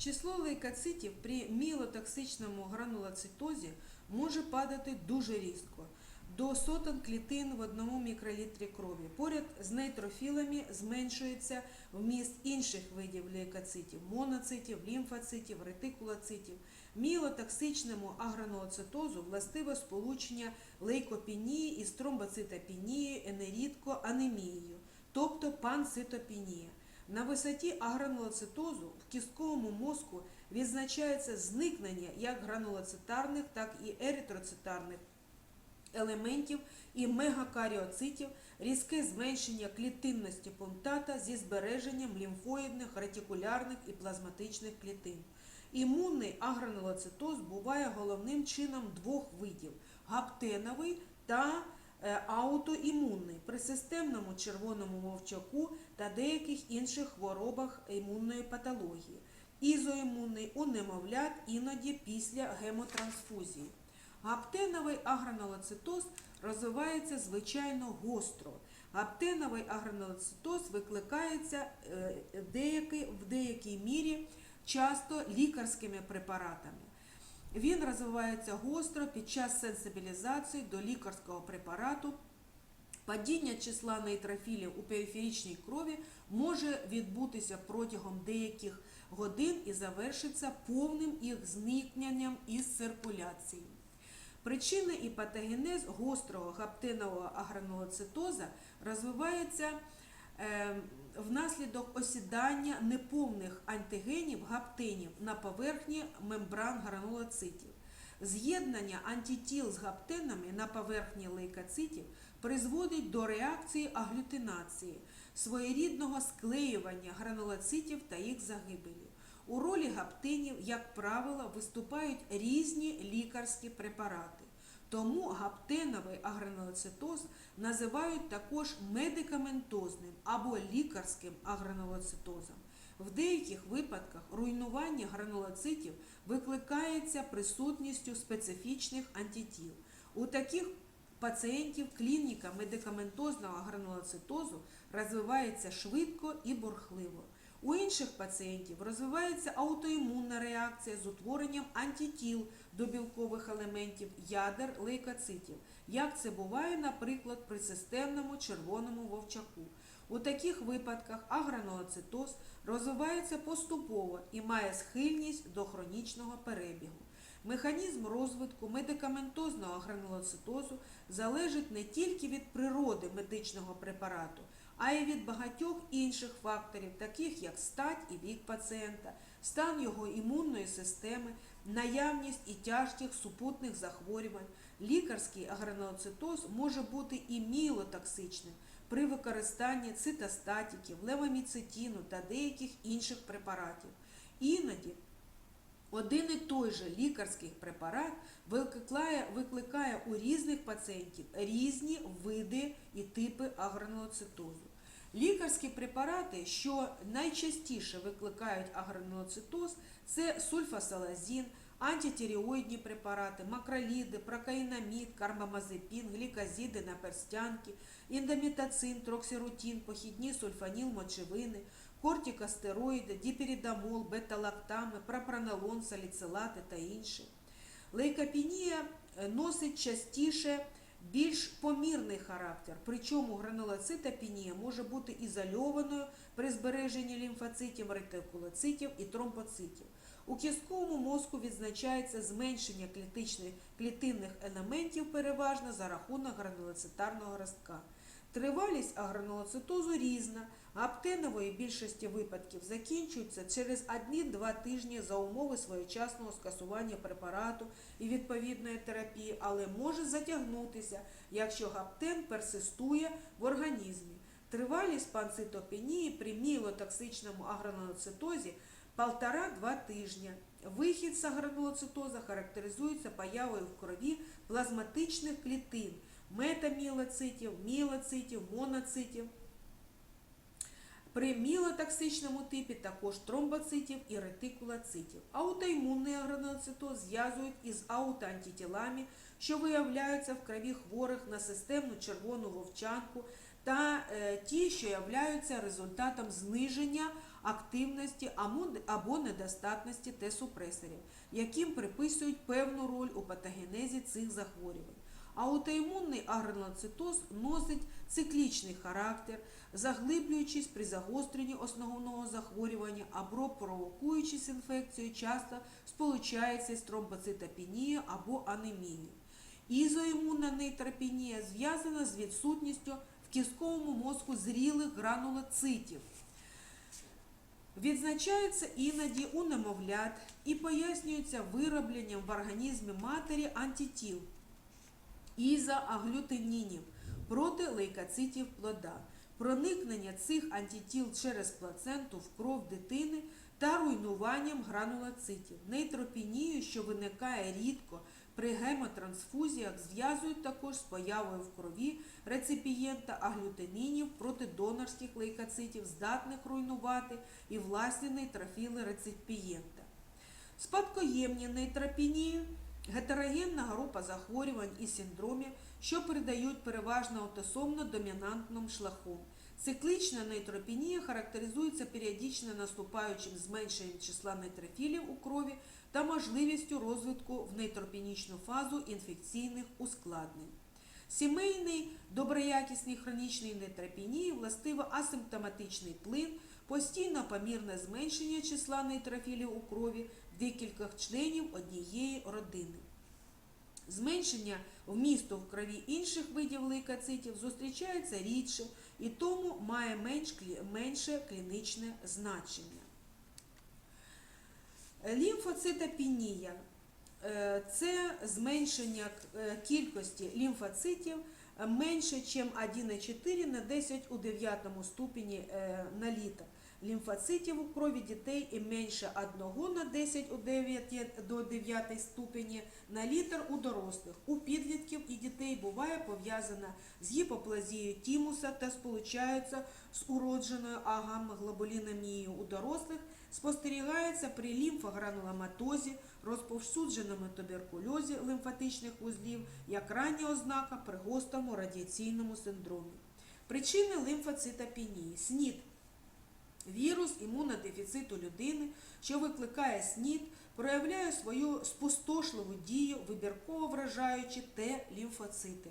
Число лейкоцитів при мілотоксичному гранулоцитозі може падати дуже різко до сотень клітин в одному мікролітрі крові. Поряд з нейтрофілами зменшується вміст інших видів лейкоцитів моноцитів, лімфоцитів, ретикулоцитів. Мілотоксичному агранулоцитозу властиве сполучення лейкопенії із тромбоцитопенією, енерідко, анемією, тобто панцитопенія. На висоті агранулоцитозу в кістковому мозку відзначається зникнення як гранулоцитарних, так і еритроцитарних елементів і мегакаріоцитів, різке зменшення клітинності пунктата зі збереженням лімфоїдних, ретикулярних і плазматичних клітин. Імунний агранулоцитоз буває головним чином двох видів гаптеновий та аутоімунний при системному червоному мовчаку та деяких інших хворобах імунної патології. Ізоімунний у немовлят іноді після гемотрансфузії. Гаптеновий агранулоцитоз розвивається звичайно гостро. Гаптеновий агранулоцитоз викликається е, в деякій мірі часто лікарськими препаратами. Він розвивається гостро під час сенсибілізації до лікарського препарату. Падіння числа нейтрофілів у периферичній крові може відбутися протягом деяких годин і завершиться повним їх зникненням із циркуляції. Причини і патогенез гострого гаптинового агранулоцитоза розвивається е, внаслідок осідання неповних антигенів гаптинів на поверхні мембран гранулоцитів. З'єднання антитіл з гаптинами на поверхні лейкоцитів призводить до реакції аглютинації, своєрідного склеювання гранулоцитів та їх загибелі. У ролі гаптинів, як правило, виступають різні лікарські препарати. Тому гаптеновий агранулоцитоз називають також медикаментозним або лікарським агранулоцитозом. В деяких випадках руйнування гранулоцитів викликається присутністю специфічних антитіл. У таких пацієнтів клініка медикаментозного гранулоцитозу розвивається швидко і бурхливо. У інших пацієнтів розвивається аутоімунна реакція з утворенням антитіл до білкових елементів ядер лейкоцитів, як це буває, наприклад, при системному червоному вовчаку. У таких випадках агранулоцитоз розвивається поступово і має схильність до хронічного перебігу. Механізм розвитку медикаментозного гранулоцитозу залежить не тільки від природи медичного препарату, а й від багатьох інших факторів, таких як стать і вік пацієнта, стан його імунної системи, наявність і тяжких супутних захворювань. Лікарський агранулоцитоз може бути і мілотоксичним при використанні цитостатиків, левоміцетіну та деяких інших препаратів. Іноді один і той же лікарський препарат викликає, викликає у різних пацієнтів різні види і типи агранулоцитозу. Лікарські препарати, що найчастіше викликають агранулоцитоз, це сульфасалазін, антитиреоїдні препарати, макроліди, прокаїнамід, карбамазепін, глікозіди на перстянки, індомітацин, троксирутін, похідні сульфаніл-мочевини, кортикостероїди, діперідамол, бета-лактами, пропранолон, саліцилати та інші. Лейкопенія е, носить частіше більш помірний характер, причому гранулоцитопенія може бути ізольованою при збереженні лімфоцитів, ретикулоцитів і тромбоцитів. У кістковому мозку відзначається зменшення клітинних елементів переважно за рахунок гранулоцитарного ростка. Тривалість агранулоцитозу різна, аптенової більшості випадків закінчується через 1-2 тижні за умови своєчасного скасування препарату і відповідної терапії, але може затягнутися, якщо гаптен персистує в організмі. Тривалість панцитопенії при мілотоксичному агранулоцитозі 1,5-2 тижня. Вихід з агранулоцитоза характеризується появою в крові плазматичних клітин, метамілоцитів, мілоцитів, моноцитів. При мілотоксичному типі також тромбоцитів і ретикулоцитів. Аутоімунний агранулоцитоз зв'язують із аутоантитілами, що виявляються в крові хворих на системну червону вовчанку та е, ті, що являються результатом зниження активності або- або недостатності Т-супресорів, яким приписують певну роль у патогенезі цих захворювань. Аутоімунний аграноцитоз носить циклічний характер, заглиблюючись при загостренні основного захворювання або провокуючись інфекцією, часто сполучається з тромбоцитопенією або анемією. Ізоімунна нейтропенія зв'язана з відсутністю в кістковому мозку зрілих гранулоцитів. Відзначається іноді у немовлят і пояснюється виробленням в організмі матері антитіл ізоаглютинінів проти лейкоцитів плода, проникнення цих антитіл через плаценту в кров дитини та руйнуванням гранулоцитів. Нейтропенію, що виникає рідко при гемотрансфузіях, зв'язують також з появою в крові реципієнта аглютинінів проти донорських лейкоцитів, здатних руйнувати і власні нейтрофіли реципієнта. Спадкоємні нейтропенії – гетерогенна група захворювань і синдромів, що передають переважно аутосомно домінантним шляхом. Циклічна нейтропенія характеризується періодично наступаючим зменшенням числа нейтрофілів у крові та можливістю розвитку в нейтропенічну фазу інфекційних ускладнень. Сімейний доброякісний хронічний нейтропенії властиво асимптоматичний плин, постійно помірне зменшення числа нейтрофілів у крові декількох членів однієї родини. Зменшення вмісту в крові інших видів лейкоцитів зустрічається рідше і тому має менш, менше клінічне значення. Лімфоцитопенія е, це зменшення е, кількості лімфоцитів менше, ніж 1,4 на 10 у 9 ступені е, на літр. Лімфоцитів у крові дітей і менше 1 на 10 у 9 до 9 ступені на літр у дорослих. У підлітків і дітей буває пов'язана з гіпоплазією тімуса та сполучається з уродженою агамоглобулінемією у дорослих, спостерігається при лімфогрануломатозі, розповсюдженому туберкульозі лимфатичних вузлів, як рання ознака при гострому радіаційному синдромі. Причини лимфоцитопенії. СНІД Вірус імунодефіциту людини, що викликає СНІД, проявляє свою спустошливу дію, вибірково вражаючи Т-лімфоцити.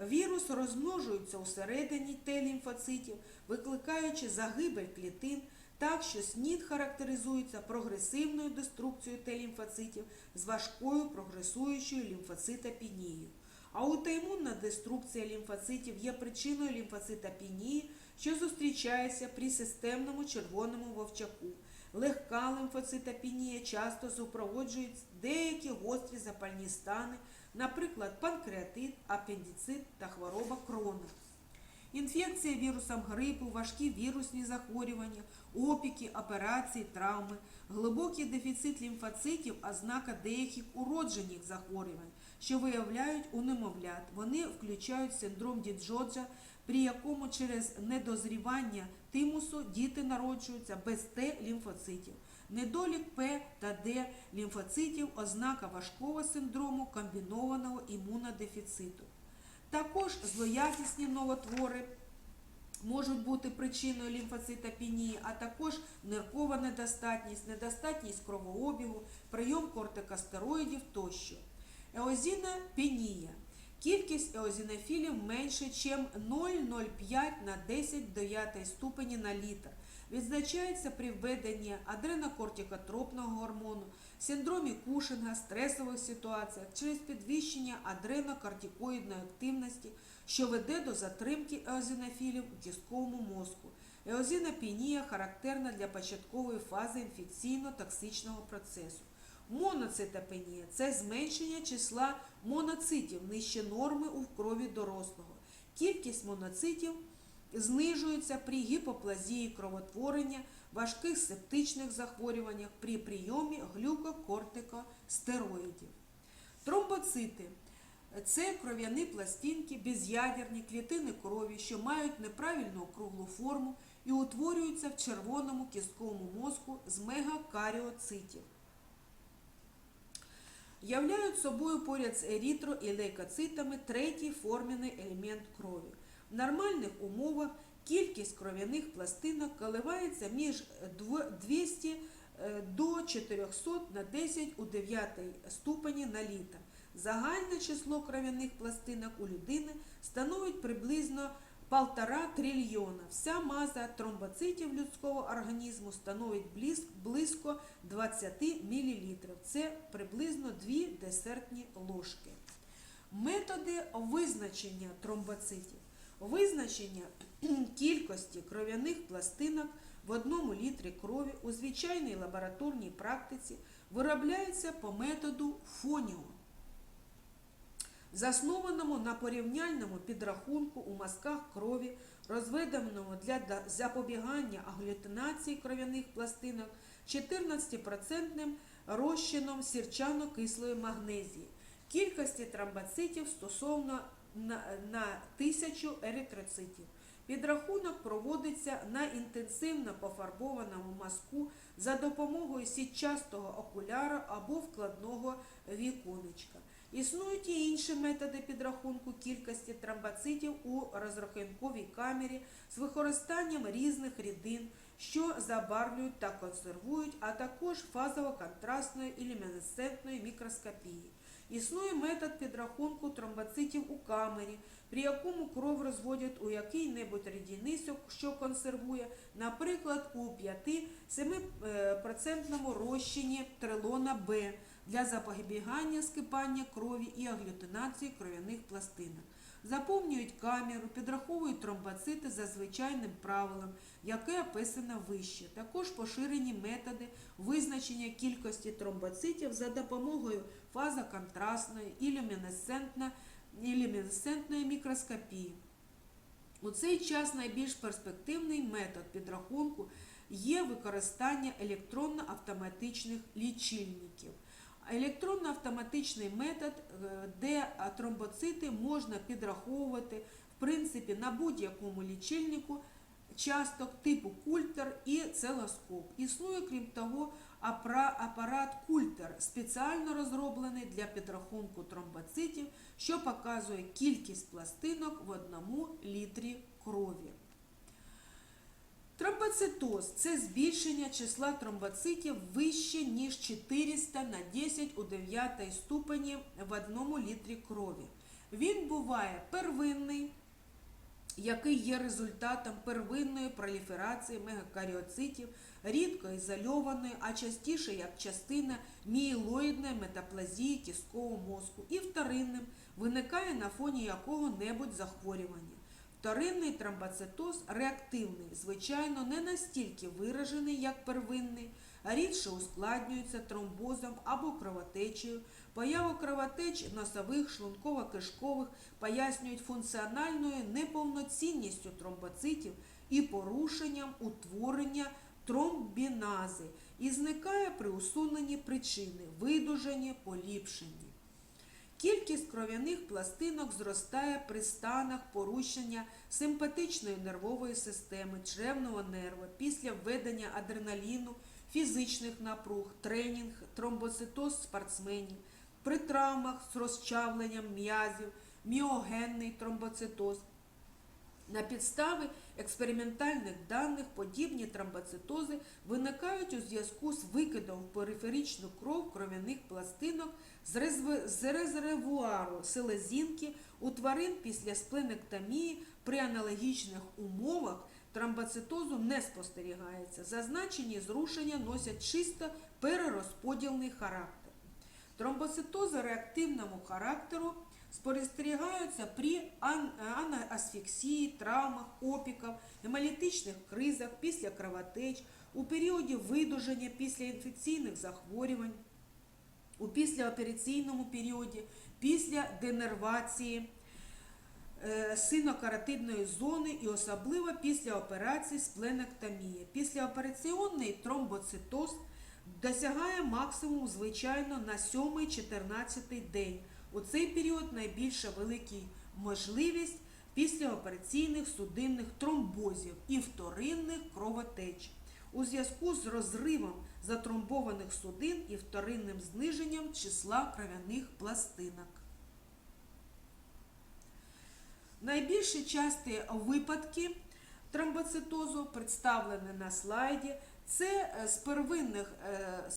Вірус розмножується усередині Т-лімфоцитів, викликаючи загибель клітин, так що СНІД характеризується прогресивною деструкцією Т-лімфоцитів з важкою прогресуючою лімфоцитопенією. Аутоімунна деструкція лімфоцитів є причиною лімфоцитопенії, що зустрічається при системному червоному вовчаку. Легка лимфоцитопенія часто супроводжують деякі гострі запальні стани, наприклад, панкреатит, апендицит та хвороба крона. Інфекція вірусом грипу, важкі вірусні захворювання, опіки, операції, травми, глибокий дефіцит лімфоцитів – ознака деяких уроджених захворювань, що виявляють у немовлят. Вони включають синдром Діджоджа, при якому через недозрівання тимусу діти народжуються без Т-лімфоцитів. Недолік П та Д лімфоцитів – ознака важкого синдрому комбінованого імунодефіциту. Також злоякісні новотвори можуть бути причиною лімфоцитопенії, а також ниркова недостатність, недостатність кровообігу, прийом кортикостероїдів тощо. Еозінопенія. Кількість еозінофілів менше, ніж 0,05 на 10 9 ступені на літр. Відзначається при введенні адренокортикотропного гормону, синдромі Кушинга, стресових ситуаціях через підвищення адренокортикоїдної активності, що веде до затримки еозінофілів у кістковому мозку. Еозінопенія характерна для початкової фази інфекційно-токсичного процесу. Моноцитопенія це зменшення числа моноцитів нижче норми у крові дорослого. Кількість моноцитів знижується при гіпоплазії кровотворення, важких септичних захворюваннях при прийомі глюкокортикостероїдів. Тромбоцити це кров'яні пластинки, без'ядерні клітини крові, що мають неправильну округлу форму і утворюються в червоному кістковому мозку з мегакаріоцитів. Являють собою поряд з ерітро і лейкоцитами третій формений елемент крові. В нормальних умовах Кількість кров'яних пластинок коливається між дв- 200 е, до 400 на 10 у 9 ступені на літр. Загальне число кров'яних пластинок у людини становить приблизно 1,5 трильйона. Вся маса тромбоцитів людського організму становить близько 20 мл. Це приблизно 2 десертні ложки. Методи визначення тромбоцитів. Визначення кількості кров'яних пластинок в одному літрі крові у звичайній лабораторній практиці виробляється по методу фоніо, заснованому на порівняльному підрахунку у мазках крові, розведеному для запобігання аглютинації кров'яних пластинок 14% розчином сірчано-кислої магнезії, кількості тромбоцитів стосовно на, на тисячу еритроцитів. Підрахунок проводиться на інтенсивно пофарбованому мазку за допомогою сітчастого окуляра або вкладного віконечка. Існують і інші методи підрахунку кількості тромбоцитів у розрахунковій камері з використанням різних рідин, що забарвлюють та консервують, а також фазово-контрастної і люмінесцентної мікроскопії. Існує метод підрахунку тромбоцитів у камері, при якому кров розводять у який-небудь рідини, що консервує, наприклад, у 5-7% розчині трилона Б для запобігання скипання крові і аглютинації кров'яних пластинок. Заповнюють камеру, підраховують тромбоцити за звичайним правилом, яке описано вище. Також поширені методи визначення кількості тромбоцитів за допомогою фазоконтрастної і люмінесцентно- і люмінесцентної мікроскопії. У цей час найбільш перспективний метод підрахунку є використання електронно-автоматичних лічильників. Електронно-автоматичний метод, е, де тромбоцити можна підраховувати в принципі на будь-якому лічильнику часток типу культер і целоскоп. Існує, крім того, апарат культер, спеціально розроблений для підрахунку тромбоцитів, що показує кількість пластинок в одному літрі крові. Тромбоцитоз це збільшення числа тромбоцитів вище, ніж 400 на 10 у 9 ступені в одному літрі крові. Він буває первинний, який є результатом первинної проліферації мегакаріоцитів, рідко ізольованої, а частіше як частина мієлоїдної метаплазії кісткового мозку, і вторинним виникає на фоні якого-небудь захворювання. Вторинний тромбоцитоз реактивний, звичайно, не настільки виражений, як первинний, а рідше ускладнюється тромбозом або кровотечею. Появу кровотеч носових, шлунково-кишкових пояснюють функціональною неповноцінністю тромбоцитів і порушенням утворення тромбінази і зникає при усуненні причини, видужанні, поліпшенні. Кількість кров'яних пластинок зростає при станах порушення симпатичної нервової системи, чревного нерва після введення адреналіну, фізичних напруг, тренінг, тромбоцитоз спортсменів, при травмах з розчавленням м'язів, міогенний тромбоцитоз. На підставі експериментальних даних подібні тромбоцитози виникають у зв'язку з викидом в периферичну кров кров'яних пластинок з резервуару селезінки у тварин після спленектомії при аналогічних умовах тромбоцитозу не спостерігається. Зазначені зрушення носять чисто перерозподільний характер. Тромбоцитози реактивному характеру спостерігаються при ан- анаасфіксії, травмах, опіках, гемолітичних кризах, після кровотеч, у періоді видужання після інфекційних захворювань, у післяопераційному періоді, після денервації е, синокаратидної зони і особливо після операції спленектомії. Післяопераційний тромбоцитоз досягає максимуму, звичайно, на 7-14 день. У цей період найбільша велика можливість післяопераційних судинних тромбозів і вторинних кровотеч. У зв'язку з розривом затромбованих судин і вторинним зниженням числа кров'яних пластинок. Найбільші часті випадки тромбоцитозу представлений на слайді. Це е, з первинних е,